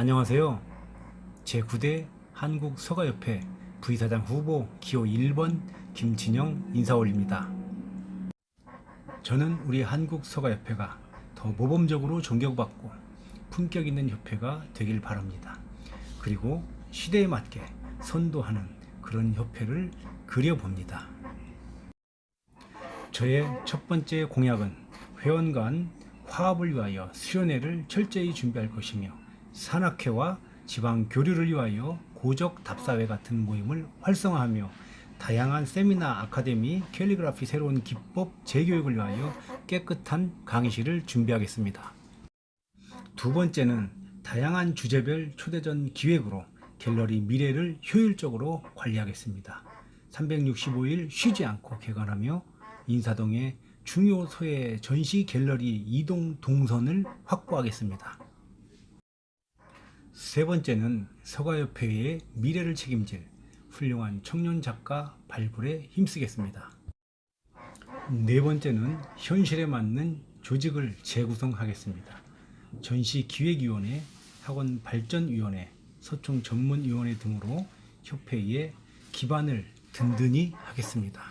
안녕하세요. 제9대 한국서가협회 부의사장 후보 기호 1번 김진영 인사 올립니다. 저는 우리 한국서가협회가 더 모범적으로 존경받고 품격 있는 협회가 되길 바랍니다. 그리고 시대에 맞게 선도하는 그런 협회를 그려봅니다. 저의 첫 번째 공약은 회원 간 화합을 위하여 수련회를 철저히 준비할 것이며 산악회와 지방 교류를 위하여 고적 답사회 같은 모임을 활성화하며 다양한 세미나 아카데미 캘리그라피 새로운 기법 재교육을 위하여 깨끗한 강의실을 준비하겠습니다. 두 번째는 다양한 주제별 초대전 기획으로 갤러리 미래를 효율적으로 관리하겠습니다. 365일 쉬지 않고 개관하며 인사동의 중요 소의 전시 갤러리 이동 동선을 확보하겠습니다. 세 번째는 서가협회의 미래를 책임질 훌륭한 청년 작가 발굴에 힘쓰겠습니다. 네 번째는 현실에 맞는 조직을 재구성하겠습니다. 전시 기획위원회, 학원 발전위원회, 서총 전문위원회 등으로 협회의 기반을 든든히 하겠습니다.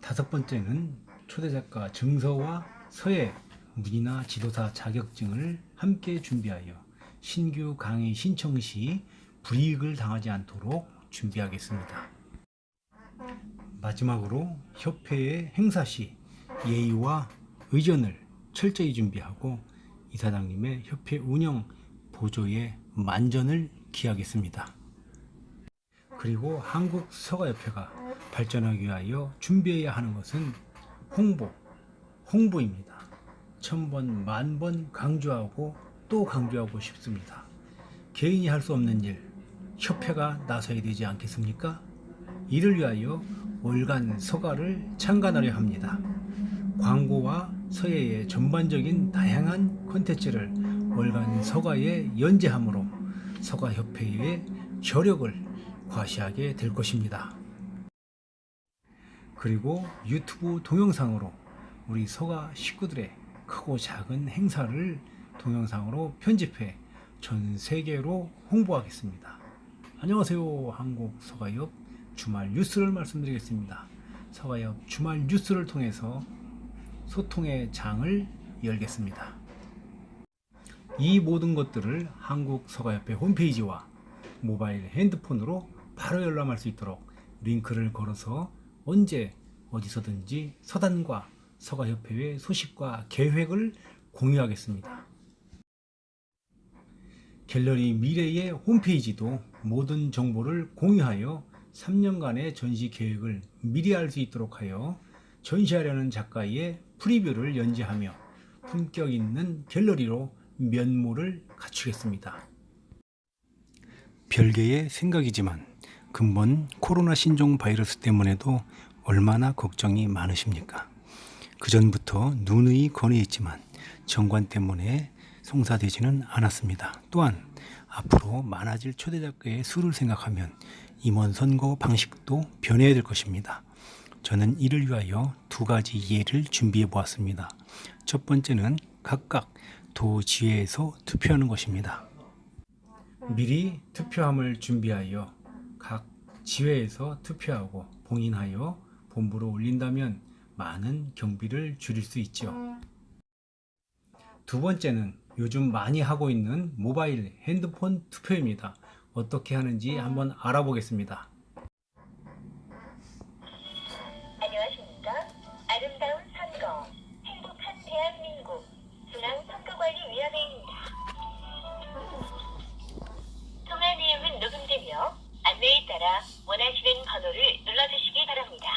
다섯 번째는 초대작가 증서와 서예, 문이나 지도사 자격증을 함께 준비하여 신규 강의 신청 시 불이익을 당하지 않도록 준비하겠습니다. 마지막으로 협회의 행사 시 예의와 의전을 철저히 준비하고 이사장님의 협회 운영 보조에 만전을 기하겠습니다. 그리고 한국 서가협회가 발전하기 위하여 준비해야 하는 것은 홍보, 홍보입니다. 천번, 만번 강조하고 또 강조하고 싶습니다. 개인이 할 수 없는 일, 협회가 나서야 되지 않겠습니까? 이를 위하여 월간 서가를 창간하려 합니다. 광고와 서예의 전반적인 다양한 콘텐츠를 월간 서가에 연재함으로 서가협회의 저력을 과시하게 될 것입니다. 그리고 유튜브 동영상으로 우리 서가 식구들의 크고 작은 행사를 동영상으로 편집해 전 세계로 홍보하겠습니다. 안녕하세요. 한국 서가협 주말 뉴스를 말씀드리겠습니다. 서가협 주말 뉴스를 통해서 소통의 장을 열겠습니다. 이 모든 것들을 한국 서가협회 홈페이지와 모바일 핸드폰으로 바로 열람할 수 있도록 링크를 걸어서 언제 어디서든지 서단과 서가협회의 소식과 계획을 공유하겠습니다. 갤러리 미래의 홈페이지도 모든 정보를 공유하여 3년간의 전시 계획을 미리 알 수 있도록 하여 전시하려는 작가의 프리뷰를 연재하며 품격 있는 갤러리로 면모를 갖추겠습니다. 별개의 생각이지만 근본 코로나 신종 바이러스 때문에도 얼마나 걱정이 많으십니까? 그전부터 누누이 건의했지만 정관 때문에 성사되지는 않았습니다. 또한 앞으로 많아질 초대 작가의 수를 생각하면 임원 선거 방식도 변해야 될 것입니다. 저는 이를 위하여 두 가지 예를 준비해 보았습니다. 첫 번째는 각각 도지회에서 투표하는 것입니다. 미리 투표함을 준비하여 각 지회에서 투표하고 봉인하여 본부로 올린다면 많은 경비를 줄일 수 있죠. 두 번째는 요즘 많이 하고 있는 모바일 핸드폰 투표입니다. 어떻게 하는지 한번 알아보겠습니다. 안녕하십니까? 아름다운 선거, 행복한 대한민국 중앙선거관리위원회입니다. 통화 내용은 녹음되며 안내에 따라 원하시는 번호를 눌러주시기 바랍니다.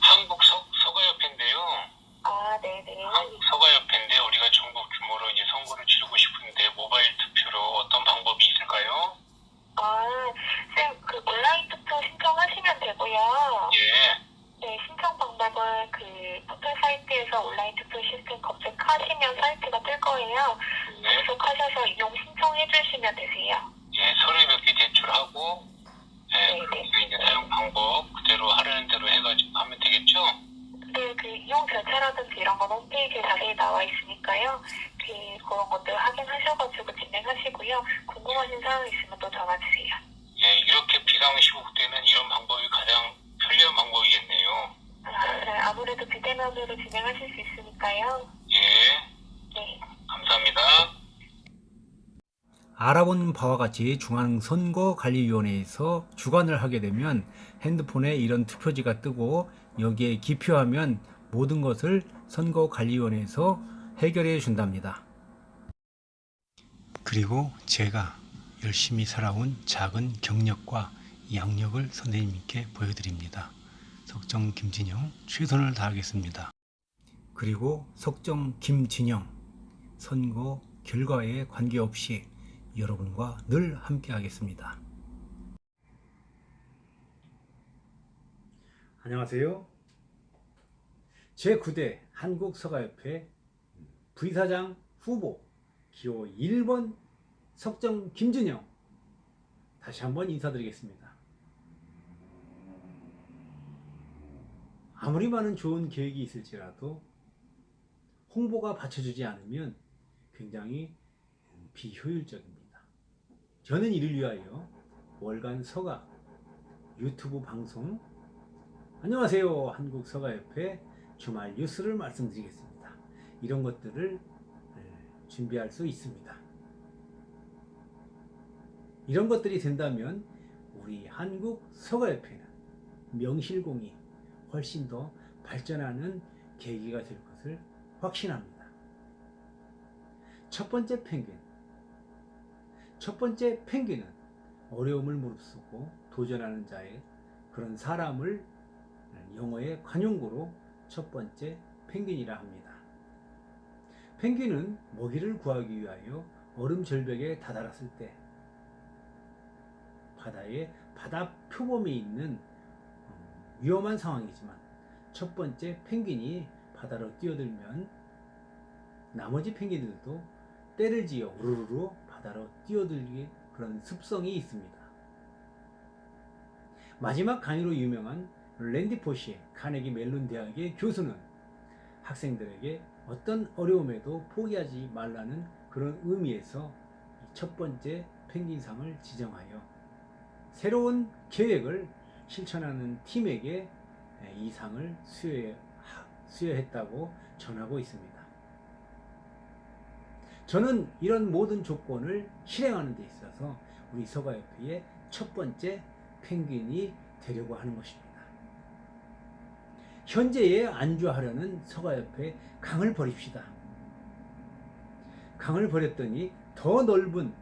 한국 서, 서가협회인데요. 아, 네네. 한국 서가협회인데 우리가 전국 규모로 이제 선거를 치르고 싶은데 모바일 투표로 어떤 방법이 있을까요? 아, 쌤, 그 온라인 투표 신청하시면 되고요. 예. 네, 신청 방법은 그 포털 사이트에서 온라인 투표 시스템 검색하시면 사이트가 뜰 거예요. 네. 접속하셔서 이용 신청해 주시면 되세요. 예, 서류 몇 개 제출하고 예, 네, 그리고 이제 사용 방법 그대로 하려는 대로 해가지고 하면 되겠죠? 네, 그 이용 절차라든지 이런 건 홈페이지에 자세히 나와 있으니까요. 그 그런 것들 확인하셔가지고 진행하시고요. 궁금하신 사항 있으면 또 전화 주세요. 예, 이렇게 비상시국 때는 이런 방법이 가장 편리한 방법이겠네요. 아, 네, 비대면으로 진행하실 수 있으니까요. 예, 네. 감사합니다. 알아본 바와 같이 중앙선거관리위원회에서 주관을 하게 되면 핸드폰에 이런 투표지가 뜨고 여기에 기표하면 모든 것을 선거관리위원회에서 해결해 준답니다. 그리고 제가 열심히 살아온 작은 경력과 양력을 선생님께 보여드립니다. 석정 김진영 최선을 다하겠습니다. 그리고 석정 김진영 선거 결과에 관계없이 여러분과 늘 함께 하겠습니다. 안녕하세요. 제9대 한국서가협회 부의사장 후보 기호 1번 석정 김준영 다시 한번 인사드리겠습니다. 아무리 많은 좋은 계획이 있을지라도 홍보가 받쳐주지 않으면 굉장히 비효율적입니다. 저는 이를 위하여 월간 서가 유튜브 방송 안녕하세요 한국 서가협회 주말 뉴스를 말씀드리겠습니다. 이런 것들을 에, 준비할 수 있습니다. 이런 것들이 된다면 우리 한국 서가협회는 명실공히 훨씬 더 발전하는 계기가 될 것을 확신합니다. 첫 번째 펭귄. 첫 번째 펭귄은 어려움을 무릅쓰고 도전하는 자의 그런 사람을 영어의 관용구로 첫 번째 펭귄이라 합니다. 펭귄은 먹이를 구하기 위하여 얼음 절벽에 다다랐을 때 바다의 바다 표범에 있는 어, 위험한 상황이지만 첫 번째 펭귄이 바다로 뛰어들면 나머지 펭귄들도 때를 지어 우르르 바다로 뛰어들기 그런 습성이 있습니다. 마지막 강의로 유명한 랜디 포시 카네기 멜론 대학의 교수는 학생들에게 어떤 어려움에도 포기하지 말라는 그런 의미에서 첫 번째 펭귄상을 지정하여 새로운 계획을 실천하는 팀에게 이 상을 수여, 수여했다고 전하고 있습니다. 저는 이런 모든 조건을 실행하는 데 있어서 우리 서가협회의 첫 번째 펭귄이 되려고 하는 것입니다. 현재에 안주하려는 서가협회 강을 버립시다. 강을 버렸더니 더 넓은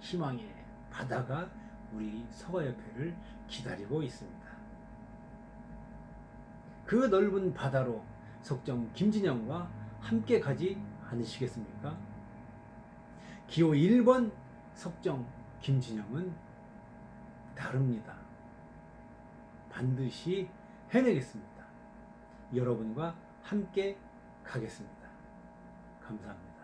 희망의 바다가 우리 서가협회를 기다리고 있습니다. 그 넓은 바다로 석정 김진영과 함께 가지 않으시겠습니까? 기호 1번 석정 김진영은 다릅니다. 반드시 해내겠습니다. 여러분과 함께 가겠습니다. 감사합니다.